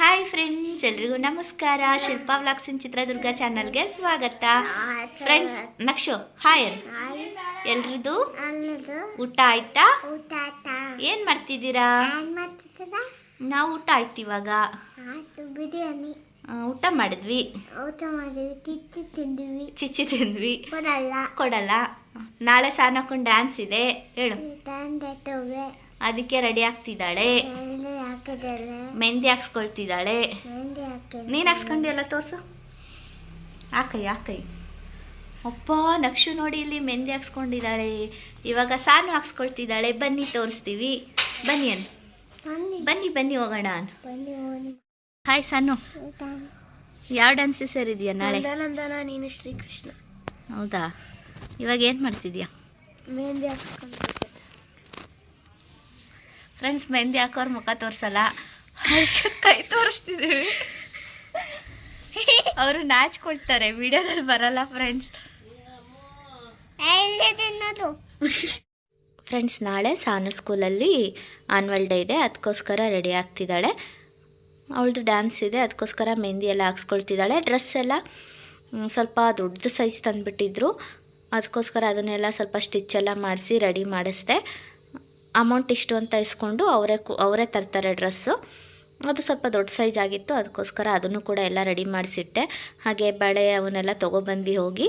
Hi friends ಎಲ್ರಿಗೂ ನಮಸ್ಕಾರ. ಶಿಲ್ಪಾ ವ್ಲಾಗ್ಸಿನ್ ಚಿತ್ರದುರ್ಗ ಚಾನಲ್ಗೆ ಸ್ವಾಗತ. ಫ್ರೆಂಡ್ಸ್ ನಕ್ಷು ಹಾಯ್ ಎಲ್ರದ್ದು ಅನ್ನೋದು ಊಟ ಆಯ್ತಾ? ಏನ್ ಮಾಡ್ತಿದ್ದೀರಾ? ನಾವು ಊಟ ಆಯ್ತು ಇವಾಗ. ಬಿರಿಯಾನಿ. ಊಟ ಮಾಡಿದ್ವಿ. ಊಟ ಮಾಡಿದ್ವಿ ಚಿಚ್ಚಿ ತಿಂದ್ವಿ ಚಿಚ್ಚಿ ತಿಂದ್ವಿ. ಕೊಡಲ್ಲ. ಕೊಡಲ್ಲ. ನಾಳೆ ಸಾನಕ್ಕೊಂಡು ಡ್ಯಾನ್ಸ್ ಇದೆ. ಹೇಳು. ಅದಕ್ಕೆ ರೆಡಿ ಆಗ್ತಿದ್ದಾಳೆ. ಮೆಹಂದಿ ಹಾಕ್ಸ್ಕೊಳ್ತಿದ್ದಾಳೆ. ನೀನ್ ಹಾಕ್ಸ್ಕೊಂಡಿ ಹಾಕ್ಸ್ಕೊಂಡಿಯಲ್ಲ ತೋರ್ಸು. ಹಾಕೈ ಹಾಕೈ. ಅಪ್ಪ ನಕ್ಷು ನೋಡಿ ಇಲ್ಲಿ ಮೆಹಂದಿ ಹಾಕ್ಸ್ಕೊಂಡಿದ್ದಾಳೆ. ಇವಾಗ ಸಾನು ಹಾಕ್ಸ್ಕೊಳ್ತಿದ್ದಾಳೆ. ಬನ್ನಿ ತೋರಿಸ್ತೀವಿ. ಬನ್ನಿ ಅನ್. ಬನ್ನಿ. ಬನ್ನಿ ಹೋಗೋಣ ಅನ್. ಹಾಯ್ ಸಾನು. ಯಾವ ಡ್ಯಾನ್ಸ್ ಸೇರಿದ್ಯಾ ನಾಳೆ? ನೀನು ಶ್ರೀಕೃಷ್ಣ. ಹೌದಾ? ಇವಾಗ ಏನು ಮಾಡ್ತಿದ್ಯಾ? ಮೆಹಂದಿ ಹಾಕ್ಸ್ಕೊಂಡಿದ್ದೆ ಫ್ರೆಂಡ್ಸ್ ಮೆಹಂದಿ ಹಾಕೋರ್ ಮುಖ ತೋರಿಸಲ್ಲ ಕೈ ತೋರಿಸ್ತಿದ್ದೀವಿ ಅವರು ನಾಚ್ಕೊಳ್ತಾರೆ ವಿಡಿಯೋದಲ್ಲಿ ಬರಲ್ಲ ಫ್ರೆಂಡ್ಸ್ ಫ್ರೆಂಡ್ಸ್ ನಾಳೆ ಸಾನು ಸ್ಕೂಲಲ್ಲಿ ಆನ್ವಲ್ ಡೇ ಇದೆ ಅದಕ್ಕೋಸ್ಕರ ರೆಡಿ ಆಗ್ತಿದ್ದಾಳೆ ಅವಳದು ಡ್ಯಾನ್ಸ್ ಇದೆ ಅದಕ್ಕೋಸ್ಕರ ಮೆಹಂದಿ ಎಲ್ಲ ಹಾಕ್ಸ್ಕೊಳ್ತಿದ್ದಾಳೆ ಡ್ರೆಸ್ ಎಲ್ಲ ಸ್ವಲ್ಪ ದೊಡ್ಡದು ಸೈಜ್ ತಂದುಬಿಟ್ಟಿದ್ರು. ಅದಕ್ಕೋಸ್ಕರ ಅದನ್ನೆಲ್ಲ ಸ್ವಲ್ಪ ಸ್ಟಿಚ್ ಎಲ್ಲ ಮಾಡಿಸಿ ರೆಡಿ ಮಾಡಿಸ್ದೆ. ಅಮೌಂಟ್ ಇಷ್ಟು ಅಂತ ಇಸ್ಕೊಂಡು ಅವರೇ ಅವರೇ ತರ್ತಾರೆ ಡ್ರೆಸ್ಸು ಅದು ಸ್ವಲ್ಪ ದೊಡ್ಡ ಸೈಜ್ ಆಗಿತ್ತು, ಅದಕ್ಕೋಸ್ಕರ ಅದನ್ನು ಕೂಡ ಎಲ್ಲ ರೆಡಿ ಮಾಡಿಸಿಟ್ಟೆ. ಹಾಗೆ ಬಳೆ ಅವನ್ನೆಲ್ಲ ತೊಗೊಬಂದ್ವಿ ಹೋಗಿ.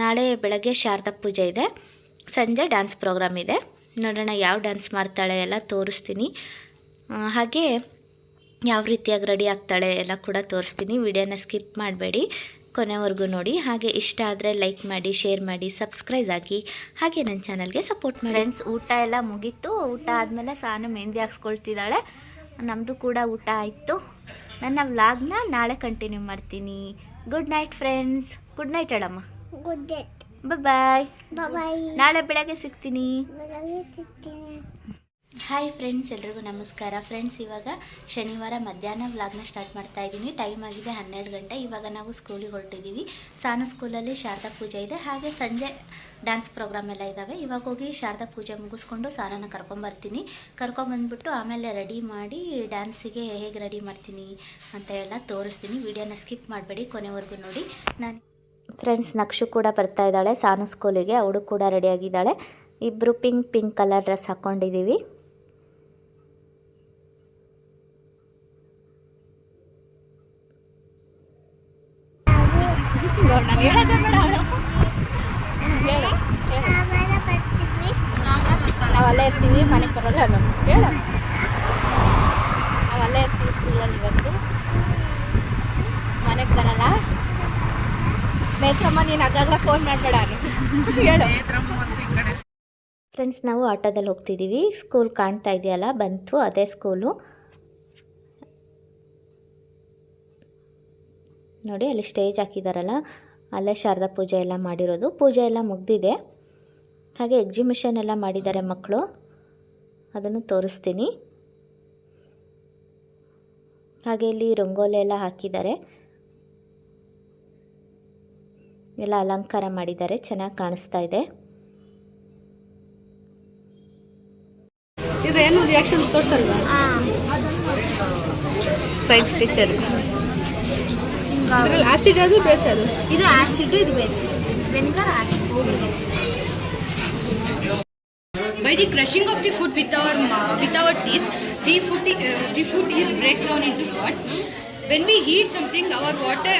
ನಾಳೆ ಬೆಳಗ್ಗೆ ಶಾರದಾ ಪೂಜೆ ಇದೆ. ಸಂಜೆ ಡ್ಯಾನ್ಸ್ ಪ್ರೋಗ್ರಾಮ್ ಇದೆ. ನೋಡೋಣ ಯಾವ ಡ್ಯಾನ್ಸ್ ಮಾಡ್ತಾಳೆ ಎಲ್ಲ ತೋರಿಸ್ತೀನಿ. ಹಾಗೆ ಯಾವ ರೀತಿಯಾಗಿ ರೆಡಿ ಆಗ್ತಾಳೆ ಎಲ್ಲ ಕೂಡ ತೋರಿಸ್ತೀನಿ. ವಿಡಿಯೋನ ಸ್ಕಿಪ್ ಮಾಡಬೇಡಿ. ಕೊನೆವರೆಗೂ ನೋಡಿ ಹಾಗೆ ಇಷ್ಟ ಆದರೆ ಲೈಕ್ ಮಾಡಿ ಶೇರ್ ಮಾಡಿ ಸಬ್ಸ್ಕ್ರೈಬ್ ಆಗಿ ಹಾಗೆ ನನ್ನ ಚಾನಲ್ಗೆ ಸಪೋರ್ಟ್ ಮಾಡಿ. ಫ್ರೆಂಡ್ಸ್ ಊಟ ಎಲ್ಲ ಮುಗೀತು. ಊಟ ಆದಮೇಲೆ ಸಾನು ಮೆಹಂದಿ ಹಾಕ್ಸ್ಕೊಳ್ತಿದ್ದಾಳೆ ನಮ್ಮದು ಕೂಡ ಊಟ ಆಯಿತು. ನನ್ನ ವ್ಲಾಗ್ನ ನಾಳೆ ಕಂಟಿನ್ಯೂ ಮಾಡ್ತೀನಿ. Good night friends good night ಹೇಳಮ್ಮ. ಗುಡ್ ಬಾಯ್ ಬಾಯ್ ನಾಳೆ ಬೆಳಗ್ಗೆ ಸಿಗ್ತೀನಿ. ಬೆಳಗ್ಗೆ ಸಿಗ್ತೀನಿ. ಹಾಯ್ ಫ್ರೆಂಡ್ಸ್ ಎಲ್ರಿಗೂ ನಮಸ್ಕಾರ. ಫ್ರೆಂಡ್ಸ್ ಇವಾಗ ಶನಿವಾರ ಮಧ್ಯಾಹ್ನ ವ್ಲಾಗ್ನ ಸ್ಟಾರ್ಟ್ ಮಾಡ್ತಾ ಇದ್ದೀನಿ. ಟೈಮ್ ಆಗಿದೆ ಹನ್ನೆರಡು ಗಂಟೆ. ಇವಾಗ ನಾವು ಸ್ಕೂಲಿಗೆ ಹೊರಟಿದ್ದೀವಿ. ಸಾನು ಸ್ಕೂಲಲ್ಲಿ ಶಾರದಾ ಪೂಜೆ ಇದೆ. ಹಾಗೆ ಸಂಜೆ ಡ್ಯಾನ್ಸ್ ಪ್ರೋಗ್ರಾಮ್ ಎಲ್ಲ ಇದ್ದಾವೆ ಇವಾಗ ಹೋಗಿ ಶಾರದಾ ಪೂಜೆ ಮುಗಿಸ್ಕೊಂಡು ಸಾರನ ಕರ್ಕೊಂಬರ್ತೀನಿ ಕರ್ಕೊಂಬಂದ್ಬಿಟ್ಟು ಆಮೇಲೆ ರೆಡಿ ಮಾಡಿ ಡ್ಯಾನ್ಸಿಗೆ ಹೇಗೆ ರೆಡಿ ಮಾಡ್ತೀನಿ ಅಂತ ಎಲ್ಲ ತೋರಿಸ್ತೀನಿ. ವಿಡಿಯೋನ ಸ್ಕಿಪ್ ಮಾಡಬೇಡಿ, ಕೊನೆವರೆಗೂ ನೋಡಿ. ನಾನು ಫ್ರೆಂಡ್ಸ್ ನಕ್ಷು ಕೂಡ ಬರ್ತಾ ಇದ್ದಾಳೆ. ಸಾನು ಸ್ಕೂಲಿಗೆ ಅವಳು ಕೂಡ ರೆಡಿಯಾಗಿದ್ದಾಳೆ ಇಬ್ಬರು ಪಿಂಕ್ ಪಿಂಕ್ ಕಲರ್ ಡ್ರೆಸ್ ಹಾಕ್ಕೊಂಡಿದ್ದೀವಿ ಮನೆಗೆ ಕೇಳೋಣ ನಾವು ಅಲ್ಲೇ ಇರ್ತೀವಿ ಸ್ಕೂಲಲ್ಲಿ ಇವತ್ತು. ಮನೆಗೆ ಬರಲ್ಲ. ನೇತ್ರಮ್ಮ, ನೀನು ಆಗಾಗ ಫೋನ್ ಮಾಡಬೇಡ ಹೇಳು. ಫ್ರೆಂಡ್ಸ್ ನಾವು ಆಟೋದಲ್ಲಿ ಹೋಗ್ತಿದ್ದೀವಿ ಸ್ಕೂಲ್ ಕಾಣ್ತಾ ಇದೆಯಲ್ಲ, ಬಂತು, ಅದೇ ಸ್ಕೂಲು ನೋಡಿ, ಅಲ್ಲಿ ಸ್ಟೇಜ್ ಹಾಕಿದಾರಲ್ಲ. ಅಲ್ಲೇ ಶಾರದಾ ಪೂಜೆ ಎಲ್ಲ ಮಾಡಿರೋದು. ಪೂಜೆ ಎಲ್ಲ ಮುಗ್ದಿದೆ. ಹಾಗೆ ಎಕ್ಸಿಬಿಷನ್ ಎಲ್ಲ ಮಾಡಿದ್ದಾರೆ ಮಕ್ಕಳು. ಅದನ್ನು ತೋರಿಸ್ತೀನಿ. ಹಾಗೆ ಇಲ್ಲಿ ರಂಗೋಲಿ ಎಲ್ಲ ಹಾಕಿದ್ದಾರೆ. ಎಲ್ಲ ಅಲಂಕಾರ ಮಾಡಿದ್ದಾರೆ. ಚೆನ್ನಾಗಿ ಕಾಣಿಸ್ತಾ ಇದೆ. ಇದು ಏನು ರಿಯಾಕ್ಷನ್ ತೋರಿಸಲ್ವಾ ಸೈನ್ಸ್ ಟೀಚರ್ ಆಸಿಡ್ ಅದು ಬೇಸ್ ಅದು? ಇದು ಆಸಿಡ್ ಇದು base vinegar acid by the crushing of the food with our with our teeth, the food uh, the food is break down into parts When we heat something, our water,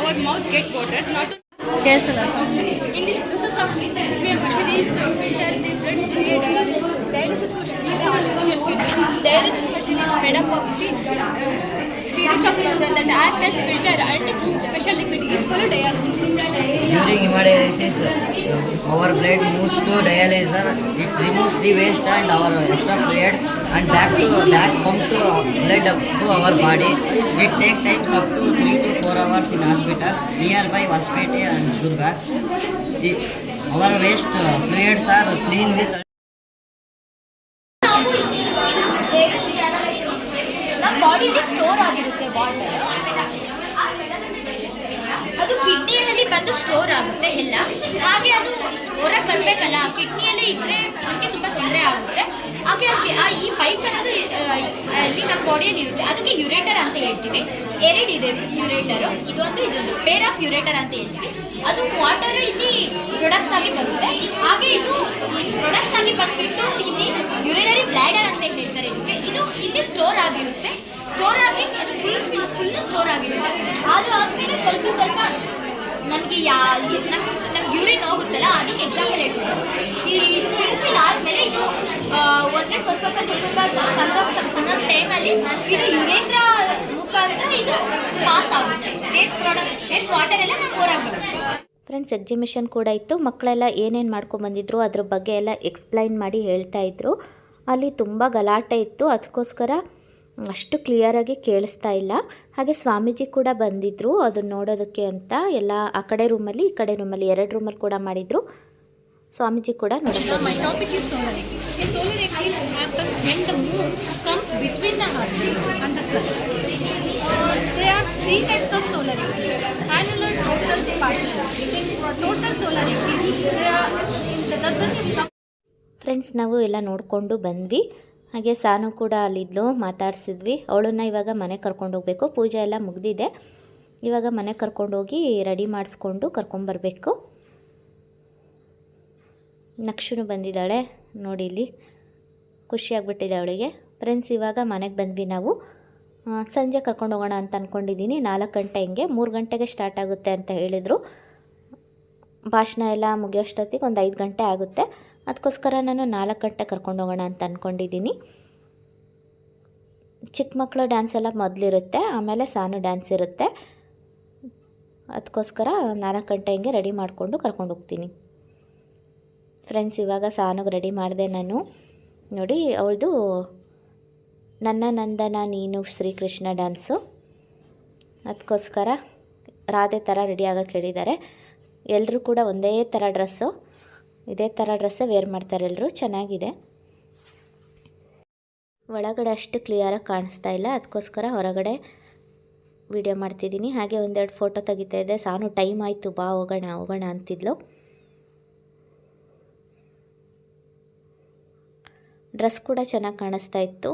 our mouth get waters. Not yes, in this process of filtration, machineries filter the dialysis. Machine is an. Dialysis machine is made up of the uh, series of that act as filter and special liquid is called dialysis. During hemodialysis, our blood moves to dialyzer. It removes the waste and our extra fluids and back to back pump to blood up to our body. It take times up to three to four hours in hospital nearby Vaspete and Durga. It, our waste uh, fluids are clean with ಬಾಡಿಯಲ್ಲಿ store ಆಗಿರುತ್ತೆ water ಅದು ಕಿಡ್ನಿಯಲ್ಲಿ ಬಂದು store ಆಗುತ್ತೆ, ಎಲ್ಲ. ಹಾಗೆ ಅದು ಹೊರಗೆ ಬರಬೇಕಲ್ಲ, ಕಿಡ್ನಿಯಲ್ಲಿ ಇದ್ರೆ ನಮಗೆ ತುಂಬ ತೊಂದರೆ ಆಗುತ್ತೆ. ಹಾಗೆ ಅದಕ್ಕೆ ಆ ಈ ಪೈಪ್ ಅನ್ನೋದು ಅಲ್ಲಿ ನಮ್ಮ ಬಾಡಿಯಲ್ಲಿ ಇರುತ್ತೆ. ಅದಕ್ಕೆ ಯುರೇಟರ್ ಅಂತ ಹೇಳ್ತೀವಿ. ಎರಡಿದೆ ಯುರೇಟರು ಇದೊಂದು ಇದೊಂದು. ಪೇರ್ ಆಫ್ ಯುರೇಟರ್ ಅಂತ ಹೇಳ್ತೀವಿ. ಅದು ವಾಟರ್ ಇಲ್ಲಿ ಪ್ರೊಡಕ್ಟ್ಸ್ ಆಗಿ ಬರುತ್ತೆ. ಹಾಗೆ ಇದು ಪ್ರೊಡಕ್ಟ್ಸ್ ಆಗಿ ಬಂದುಬಿಟ್ಟು ಇಲ್ಲಿ ಯುರೇನರಿ ಬ್ಲ್ಯಾಡರ್ ಅಂತ ಹೇಳ್ತಾರೆ ಇದಕ್ಕೆ. ಇದು ಇಲ್ಲಿ ಸ್ಟೋರ್ ಆಗಿರುತ್ತೆ. ಸ್ಟೋರ್ ಆಗಿ, ಅದು ಫುಲ್ ಫುಲ್ ಸ್ಟೋರ್ ಆಗಿರುತ್ತೆ ಅದು ಆದ್ಮೇಲೆ ಸ್ವಲ್ಪ ಸ್ವಲ್ಪ ನಮಗೆ ಯಾ ನಮ್ ನಮ್ಗೆ ಯೂರಿನ್ ಹೋಗುತ್ತಲ್ಲ, ಅದಕ್ಕೆ ಎಕ್ಸಾಂಪಲ್ ಹೇಳ್ತೀನಿ. ಈ ಫಿಲ್ ಫಿಲ್ ಆದಮೇಲೆ ಇದು ಒಂದೇ ಸ್ವಲ್ಪ ಸ್ವಲ್ಪ ಸ್ವಲ್ಪ ಸಣ್ಣ ಟೈಮಲ್ಲಿ ಇದು ಯುರೇಂದ್ರ ಮುಖಾಂತರ ಇದು ಪಾಸ್ ಆಗುತ್ತೆ. ವೇಸ್ಟ್ ಪ್ರಾಡಕ್ಟ್ ವೇಸ್ಟ್ ವಾಟರ್ ಎಲ್ಲ ನಮ್ಗೆ ಹೊರಗೆ ಬರುತ್ತೆ. ಫ್ರೆಂಡ್ಸ್ ಎಕ್ಸಿಮಿಷನ್ ಕೂಡ ಇತ್ತು. ಮಕ್ಕಳೆಲ್ಲ ಏನೇನು ಮಾಡ್ಕೊಂಬಂದಿದ್ರು ಅದ್ರ ಬಗ್ಗೆ ಎಲ್ಲ ಎಕ್ಸ್ಪ್ಲೈನ್ ಮಾಡಿ ಹೇಳ್ತಾ ಇದ್ರು. ಅಲ್ಲಿ ತುಂಬ ಗಲಾಟೆ ಇತ್ತು. ಅದಕ್ಕೋಸ್ಕರ ಅಷ್ಟು ಕ್ಲಿಯರಾಗಿ ಕೇಳಿಸ್ತಾ ಇಲ್ಲ. ಹಾಗೆ ಸ್ವಾಮೀಜಿ ಕೂಡ ಬಂದಿದ್ದರು ಅದನ್ನು ನೋಡೋದಕ್ಕೆ ಅಂತ. ಎಲ್ಲ ಆ ಕಡೆ ರೂಮಲ್ಲಿ ಈ ಕಡೆ ರೂಮಲ್ಲಿ ಎರಡು ರೂಮಲ್ಲಿ ಕೂಡ ಮಾಡಿದರು. ಸ್ವಾಮೀಜಿ ಕೂಡ ಫ್ರೆಂಡ್ಸ್ ನಾವು ಎಲ್ಲ ನೋಡಿಕೊಂಡು ಬಂದ್ವಿ. ಹಾಗೆ ಸಾನು ಕೂಡ ಅಲ್ಲಿದ್ಲು, ಮಾತಾಡ್ಸಿದ್ವಿ. ಅವಳನ್ನ ಇವಾಗ ಮನೆ ಕರ್ಕೊಂಡು ಹೋಗ್ಬೇಕು. ಪೂಜೆ ಎಲ್ಲ ಮುಗ್ದಿದೆ. ಇವಾಗ ಮನೆ ಕರ್ಕೊಂಡೋಗಿ ರೆಡಿ ಮಾಡಿಸ್ಕೊಂಡು ಕರ್ಕೊಂಬರ್ಬೇಕು ನಕ್ಷನು ಬಂದಿದ್ದಾಳೆ ನೋಡಿ ಇಲ್ಲಿ. ಖುಷಿಯಾಗ್ಬಿಟ್ಟಿದೆ ಅವಳಿಗೆ. ಫ್ರೆಂಡ್ಸ್ ಇವಾಗ ಮನೆಗೆ ಬಂದ್ವಿ ನಾವು. ಸಂಜೆ ಕರ್ಕೊಂಡು ಹೋಗೋಣ ಅಂತ ಅಂದ್ಕೊಂಡಿದ್ದೀನಿ ನಾಲ್ಕು ಗಂಟೆ ಹಿಂಗೆ, ಮೂರು ಗಂಟೆಗೆ ಸ್ಟಾರ್ಟ್ ಆಗುತ್ತೆ ಅಂತ ಹೇಳಿದರು. ಭಾಷಣ ಎಲ್ಲ ಮುಗಿಯೋಷ್ಟೊತ್ತಿಗೆ ಒಂದು ಐದು ಗಂಟೆ ಆಗುತ್ತೆ. ಅದಕ್ಕೋಸ್ಕರ ನಾನು ನಾಲ್ಕು ಗಂಟೆ ಕರ್ಕೊಂಡು ಹೋಗೋಣ ಅಂತ ಅಂದ್ಕೊಂಡಿದ್ದೀನಿ ಚಿಕ್ಕ ಮಕ್ಕಳು ಡ್ಯಾನ್ಸ್ ಎಲ್ಲ ಮೊದಲಿರುತ್ತೆ, ಆಮೇಲೆ ಸಾನು ಡ್ಯಾನ್ಸ್ ಇರುತ್ತೆ. ಅದಕ್ಕೋಸ್ಕರ ನಾಲ್ಕು ಗಂಟೆ ಹಿಂಗೆ ರೆಡಿ ಮಾಡಿಕೊಂಡು ಕರ್ಕೊಂಡು ಹೋಗ್ತೀನಿ. ಫ್ರೆಂಡ್ಸ್ ಇವಾಗ ಸಾನುಗೆ ರೆಡಿ ಮಾಡಿದೆ ನಾನು. ನೋಡಿ, ಅವಳದು ನನ್ನ ನಂದನ ನೀನು ಶ್ರೀಕೃಷ್ಣ ಡ್ಯಾನ್ಸು ಅದಕ್ಕೋಸ್ಕರ ರಾಧೆ ಥರ ರೆಡಿ ಆಗೋಕ್ಕೆ ಹೇಳಿದ್ದಾರೆ. ಎಲ್ಲರೂ ಕೂಡ ಒಂದೇ ಥರ ಡ್ರೆಸ್ಸು ಇದೇ ಥರ ಡ್ರೆಸ್ಸೇ ವೇರ್ ಮಾಡ್ತಾರೆ ಎಲ್ಲರೂ ಚೆನ್ನಾಗಿದೆ. ಒಳಗಡೆ ಅಷ್ಟು ಕ್ಲಿಯರಾಗಿ ಕಾಣಿಸ್ತಾ ಇಲ್ಲ ಅದಕ್ಕೋಸ್ಕರ ಹೊರಗಡೆ ವಿಡಿಯೋ ಮಾಡ್ತಿದ್ದೀನಿ. ಹಾಗೆ ಒಂದೆರಡು ಫೋಟೋ ತೆಗಿತಾ ಇದ್ದೆ. ಸಾನು ಟೈಮ್ ಆಯಿತು, ಬಾ, ಹೋಗೋಣ ಹೋಗೋಣ, ಅಂತಿದ್ಲು. ಡ್ರೆಸ್ ಕೂಡ ಚೆನ್ನಾಗಿ ಕಾಣಿಸ್ತಾ ಇತ್ತು.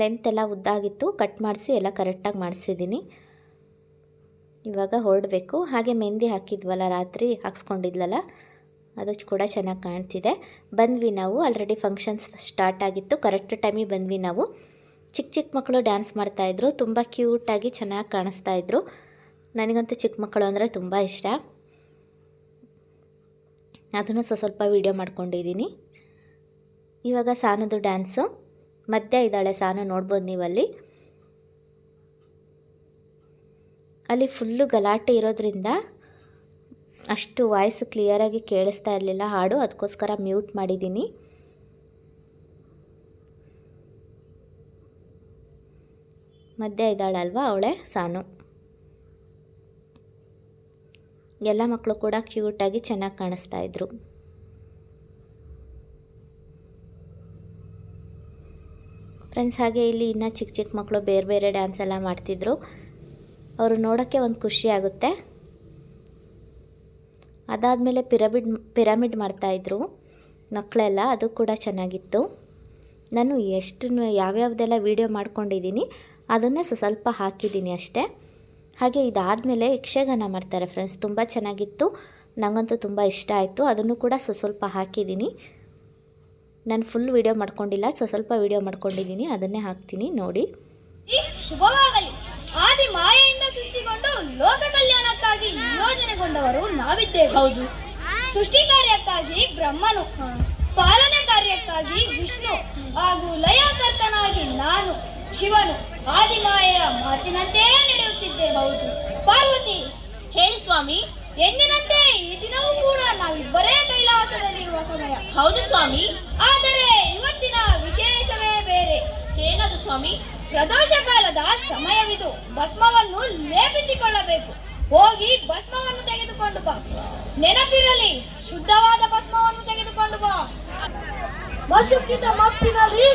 ಲೆಂತ್ ಎಲ್ಲ ಉದ್ದಾಗಿತ್ತು. ಕಟ್ ಮಾಡಿಸಿ ಎಲ್ಲ ಕರೆಕ್ಟಾಗಿ ಮಾಡಿಸಿದ್ದೀನಿ. ಇವಾಗ ಹೊರಡಬೇಕು. ಹಾಗೆ ಮೆಹಂದಿ ಹಾಕಿದ್ವಲ್ಲ, ರಾತ್ರಿ ಹಾಕ್ಸ್ಕೊಂಡಿದ್ಲಲ್ಲ, ಅದು ಕೂಡ ಚೆನ್ನಾಗಿ ಕಾಣ್ತಿದೆ. ಬಂದ್ವಿ ನಾವು ಆಲ್ರೆಡಿ ಫಂಕ್ಷನ್ಸ್ ಸ್ಟಾರ್ಟ್ ಆಗಿತ್ತು. ಕರೆಕ್ಟ್ ಟೈಮಿಗೆ ಬಂದ್ವಿ ನಾವು. ಚಿಕ್ಕ ಚಿಕ್ಕ ಮಕ್ಕಳು ಡ್ಯಾನ್ಸ್ ಮಾಡ್ತಾಯಿದ್ರು ತುಂಬ ಕ್ಯೂಟಾಗಿ ಚೆನ್ನಾಗಿ ಕಾಣಿಸ್ತಾ ಇದ್ರು. ನನಗಂತೂ ಚಿಕ್ಕ ಮಕ್ಕಳು ಅಂದರೆ ತುಂಬ ಇಷ್ಟ. ಅದನ್ನು ಸ್ವಲ್ಪ ಸ್ವಲ್ಪ ವೀಡಿಯೋ ಮಾಡ್ಕೊಂಡಿದ್ದೀನಿ. ಇವಾಗ ಸಾನದು ಡ್ಯಾನ್ಸು ಮಧ್ಯ ಇದ್ದಾಳೆ ಸಾನು, ನೋಡ್ಬೋದು ನೀವಲ್ಲಿ. ಅಲ್ಲಿ ಫುಲ್ಲು ಗಲಾಟೆ ಇರೋದ್ರಿಂದ ಅಷ್ಟು ವಾಯ್ಸ್ ಕ್ಲಿಯರಾಗಿ ಕೇಳಿಸ್ತಾ ಇರಲಿಲ್ಲ ಹಾಡು. ಅದಕ್ಕೋಸ್ಕರ ಮ್ಯೂಟ್ ಮಾಡಿದ್ದೀನಿ. ಮಧ್ಯ ಇದ್ದಾಳಲ್ವಾ ಅವಳೆ? ಸಾನು. ಎಲ್ಲ ಮಕ್ಕಳು ಕೂಡ ಕ್ಯೂಟಾಗಿ ಚೆನ್ನಾಗಿ ಕಾಣಿಸ್ತಾ ಇದ್ರು. ಫ್ರೆಂಡ್ಸ್ ಹಾಗೆ ಇಲ್ಲಿ ಇನ್ನೂ ಚಿಕ್ಕ ಚಿಕ್ಕ ಮಕ್ಕಳು ಬೇರೆ ಬೇರೆ ಡ್ಯಾನ್ಸ್ ಎಲ್ಲ ಮಾಡ್ತಿದ್ರು. ಅವರು ನೋಡೋಕ್ಕೆ ಒಂದು ಖುಷಿಯಾಗುತ್ತೆ ಅದಾದಮೇಲೆ ಪಿರಮಿಡ್ ಪಿರಮಿಡ್ ಮಾಡ್ತಾಯಿದ್ರು ಮಕ್ಕಳೆಲ್ಲ, ಅದು ಕೂಡ ಚೆನ್ನಾಗಿತ್ತು. ನಾನು ಎಷ್ಟು ಯಾವ್ಯಾವ್ದೆಲ್ಲ ವೀಡಿಯೋ ಮಾಡ್ಕೊಂಡಿದ್ದೀನಿ, ಅದನ್ನೇ ಸ್ವಲ್ಪ ಹಾಕಿದ್ದೀನಿ ಅಷ್ಟೇ. ಹಾಗೆ ಇದಾದಮೇಲೆ ಯಕ್ಷಗಾನ ಮಾಡ್ತಾರೆ ಫ್ರೆಂಡ್ಸ್ ತುಂಬ ಚೆನ್ನಾಗಿತ್ತು. ನನಗಂತೂ ತುಂಬ ಇಷ್ಟ ಆಯಿತು, ಅದನ್ನು ಕೂಡ ಸ್ವ ಸ್ವಲ್ಪ ಹಾಕಿದ್ದೀನಿ. ನಾನು ಫುಲ್ ವೀಡಿಯೋ ಮಾಡ್ಕೊಂಡಿಲ್ಲ ಸ್ವಲ್ಪ ವೀಡಿಯೋ ಮಾಡ್ಕೊಂಡಿದ್ದೀನಿ, ಅದನ್ನೇ ಹಾಕ್ತೀನಿ, ನೋಡಿ. ಶುಭವಾಗಲಿ. ಆದಿ ಮಾಯೆಯಿಂದ ಸೃಷ್ಟಿಗೊಂಡು ಲೋಕ ಕಲ್ಯಾಣಕ್ಕಾಗಿ ನಿಯೋಜನೆಗೊಂಡವರು ನಾವಿದ್ದೇವೆ. ಹೌದು. ಸೃಷ್ಟಿ ಕಾರ್ಯಕ್ಕಾಗಿ ಬ್ರಹ್ಮನು ಪಾಲನೆ ಕಾರ್ಯಕ್ಕಾಗಿ ವಿಷ್ಣು ಹಾಗೂ ಲಯಕರ್ತನಾಗಿ ನಾನು ಶಿವನು ಆದಿ ಮಾಯೆಯ ಮಾತಿನಂತೆ ನಡೆಯುತ್ತಿದ್ದೆ ಹೌದು. ಪಾರ್ವತಿ ಹೇಳಿ ಸ್ವಾಮಿ. ಎಂದಿನಂತೆ ಈ ದಿನವೂ ಕೂಡ ನಾವಿಬ್ಬರೇ ಕೈಲಾಸದಲ್ಲಿರುವ ಸಮಯ. ಹೌದು ಸ್ವಾಮಿ. ಆದರೆ ಇವತ್ತಿನ ವಿಶೇಷವೇ ಬೇರೆ. ಏನದು ಸ್ವಾಮಿ? ಪ್ರದೋಷ ಕಾಲದ ಸಮಯವಿದು. ಭಸ್ಮವನ್ನು ಲೇಪಿಸಿಕೊಳ್ಳಬೇಕು. ಹೋಗಿ ಭಸ್ಮವನ್ನು ತೆಗೆದುಕೊಂಡು ಬಾ. ನೆನಪಿರಲಿ ಶುದ್ಧವಾದ ಭಸ್ಮವನ್ನು ತೆಗೆದುಕೊಂಡು ಬಾ. ಮಸುಕಿದ ಮತ್ತಿನಲ್ಲಿ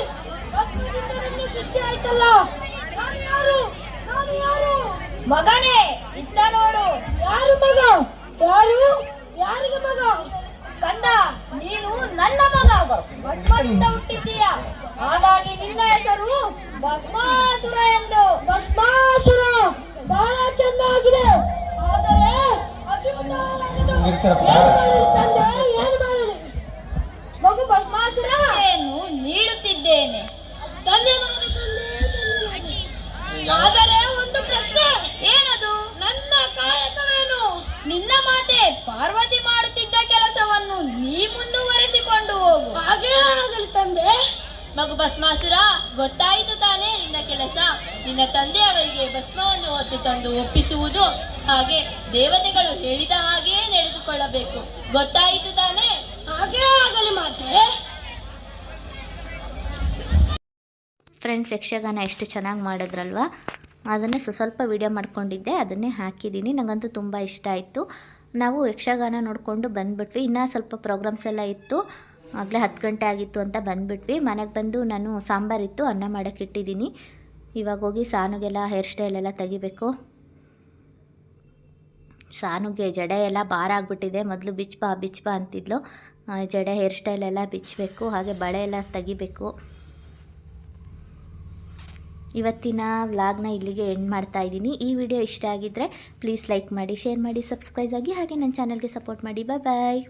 ಸೃಷ್ಟಿ ಆಯ್ತಲ್ಲ ಯಾರು? ಯಾರು? ಮಗನೇ ಇದ್ದ ನೋಡು. ಯಾರು ಮಗ? ಯಾರು? ಯಾರಿಗೆ ಮಗ? ಕಂದ ನೀನು ನನ್ನ ಮಗ. ಭಸ್ಮದಿಂದ ಹುಟ್ಟಿದ್ದೀಯ. ಹಾಗಾಗಿ ನಿನ್ನ ಹೆಸರು ಭಸ್ಮಾಸುರ ಎಂದು. ಭಸ್ಮಾಸುರ ಬಹಳ ಚೆನ್ನಾಗಿದೆ. ಆದರೆ ಹಸಿವುದಾರನಿದು ಏನು ತಂದೆ? ಏನು ಮಾಡಲಿ? ಮಗು ಭಸ್ಮಾಸುರ ಏನು ನೀಡುತ್ತಿದ್ದೇನೆ. ತಂದೆ ಆದರೆ ಒಂದು ಪ್ರಶ್ನೆ. ಏನದು? ನನ್ನ ಕಾಯಕವೇನು? ನಿನ್ನ ಮಾತೆ ಪಾರ್ವತಿ ಮಾಡುತ್ತಿದ್ದ ಕೆಲಸವನ್ನು ನೀ ಮುಂದುವರಿಸಿಕೊಂಡು ಹೋಗು. ಹಾಗೆ ಆಗಲಿ ತಂದೆ. ಮಗು ಭಸ್ಮಾಸುರ ಗೊತ್ತಾಯಿತು ತಾನೇ ನಿನ್ನ ಕೆಲಸ. ನಿನ್ನ ತಂದೆಯವರಿಗೆ ಭಸ್ಮವನ್ನು ಹೊತ್ತು ತಂದು ಒಪ್ಪಿಸುವುದು. ಹಾಗೆ ದೇವತೆಗಳು ಹೇಳಿದ ಹಾಗೆಯೇ ನಡೆದುಕೊಳ್ಳಬೇಕು. ಗೊತ್ತಾಯಿತು ತಾನೇ? ಹಾಗೆ ಆಗಲಿ ಮಾತ್ರ ಫ್ರೆಂಡ್ಸ್ ಯಕ್ಷಗಾನ ಎಷ್ಟು ಚೆನ್ನಾಗಿ ಮಾಡಿದ್ರಲ್ವಾ? ಅದನ್ನೇ ಸ್ವ- ಸ್ವಲ್ಪ ವಿಡಿಯೋ ಮಾಡ್ಕೊಂಡಿದ್ದೆ ಅದನ್ನೇ ಹಾಕಿದ್ದೀನಿ. ನನಗಂತೂ ತುಂಬ ಇಷ್ಟ ಆಯಿತು. ನಾವು ಯಕ್ಷಗಾನ ನೋಡಿಕೊಂಡು ಬಂದುಬಿಟ್ವಿ. ಇನ್ನೂ ಸ್ವಲ್ಪ ಪ್ರೋಗ್ರಾಮ್ಸ್ ಎಲ್ಲ ಇತ್ತು. ಆಗಲೇ ಹತ್ತು ಗಂಟೆ ಆಗಿತ್ತು ಅಂತ ಬಂದುಬಿಟ್ವಿ. ಮನೆಗೆ ಬಂದು ನಾನು ಸಾಂಬಾರಿತ್ತು ಅನ್ನ ಮಾಡೋಕ್ಕೆ ಇಟ್ಟಿದ್ದೀನಿ. ಇವಾಗ ಹೋಗಿ ಸಾನುಗೆಲ್ಲ ಹೇರ್ ಸ್ಟೈಲ್ ಎಲ್ಲ ತೆಗಿಬೇಕು. ಸಾನುಗೆ ಜಡೆ ಎಲ್ಲ ಭಾರ ಆಗಿಬಿಟ್ಟಿದೆ. ಮೊದಲು ಬಿಚ್ಪಾ ಬಿಚ್ಪಾ ಅಂತಿದ್ಲು. ಜಡೆ ಹೇರ್ ಸ್ಟೈಲ್ ಎಲ್ಲ ಬಿಚ್ಚಬೇಕು, ಹಾಗೆ ಬಳೆ ಎಲ್ಲ ತೆಗಿಬೇಕು. ಇವತ್ತಿನ ವ್ಲಾಗ್ನ ಇಲ್ಲಿಗೆ ಎಂಡ್ ಮಾಡ್ತಾ ಇದ್ದೀನಿ. ಈ ವಿಡಿಯೋ ಇಷ್ಟ ಆಗಿದ್ದರೆ ಪ್ಲೀಸ್ ಲೈಕ್ ಮಾಡಿ ಶೇರ್ ಮಾಡಿ ಸಬ್ಸ್ಕ್ರೈಬ್ ಆಗಿ, ಹಾಗೆ ನನ್ನ ಚಾನಲ್ಗೆ ಸಪೋರ್ಟ್ ಮಾಡಿ. ಬಾಯ್ ಬಾಯ್